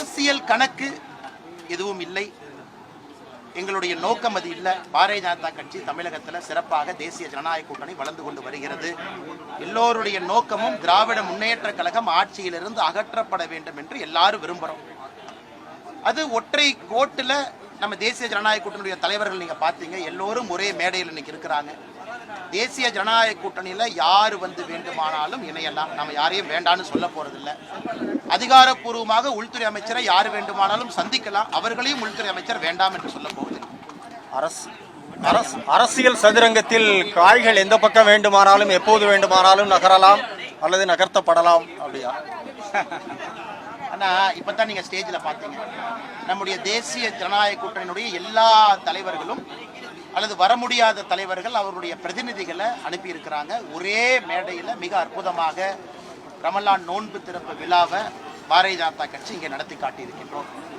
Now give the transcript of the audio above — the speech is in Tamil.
அரசியல் கணக்கு எதுவும் இல்லை. எங்களுடைய நோக்கம் அது இல்லை. பாரதிய ஜனதா கட்சி தமிழகத்தில் சிறப்பாக தேசிய ஜனநாயக கூட்டணி வளர்ந்து கொண்டு வருகிறது. எல்லோருடைய நோக்கமும் திராவிட முன்னேற்ற கழகம் ஆட்சியிலிருந்து அகற்றப்பட வேண்டும் என்று எல்லாரும் விரும்புகிறோம் அது ஒற்றை கோட்டில் நம்ம தேசிய ஜனநாயக கூட்டணியுடைய தலைவர்கள் நீங்க பார்த்தீங்க எல்லோரும் ஒரே மேடையில் இன்னைக்கு இருக்கிறாங்க. தேசிய ஜனநாயக கூட்டணியில யார் வந்து வேண்டுமானாலும் இணையலாம். நம்ம யாரையும் வேண்டான்னு சொல்ல போறதில்ல. அதிகாரப்பூர்வமாக உள்துறை அமைச்சரை யார் வேண்டுமானாலும் சந்திக்கலாம். அவர்களையும் உள்துறை அமைச்சர் வேண்டாம் என்று சொல்ல போவதில்லை. அரசு அரசு அரசியல் சதுரங்கத்தில் காய்கள் எந்த பக்கம் வேண்டுமானாலும் எப்போது வேண்டுமானாலும் நகரலாம் அல்லது நகர்த்தப்படலாம் அப்படியா? ஆனா இப்பதான் நீங்க ஸ்டேஜ்ல பாத்தீங்க நம்முடைய தேசிய ஜனநாயக கூட்டணியினுடைய எல்லா தலைவர்களும் அல்லது வர முடியாத தலைவர்கள் அவருடைய பிரதிநிதிகளை அனுப்பியிருக்கிறாங்க. ஒரே மேடையில் மிக அற்புதமாக ரமலான் நோன்பு திறப்பு விழாவை பாரதிய ஜனதா கட்சி இங்கே நடத்தி காட்டியிருக்கின்றோம்.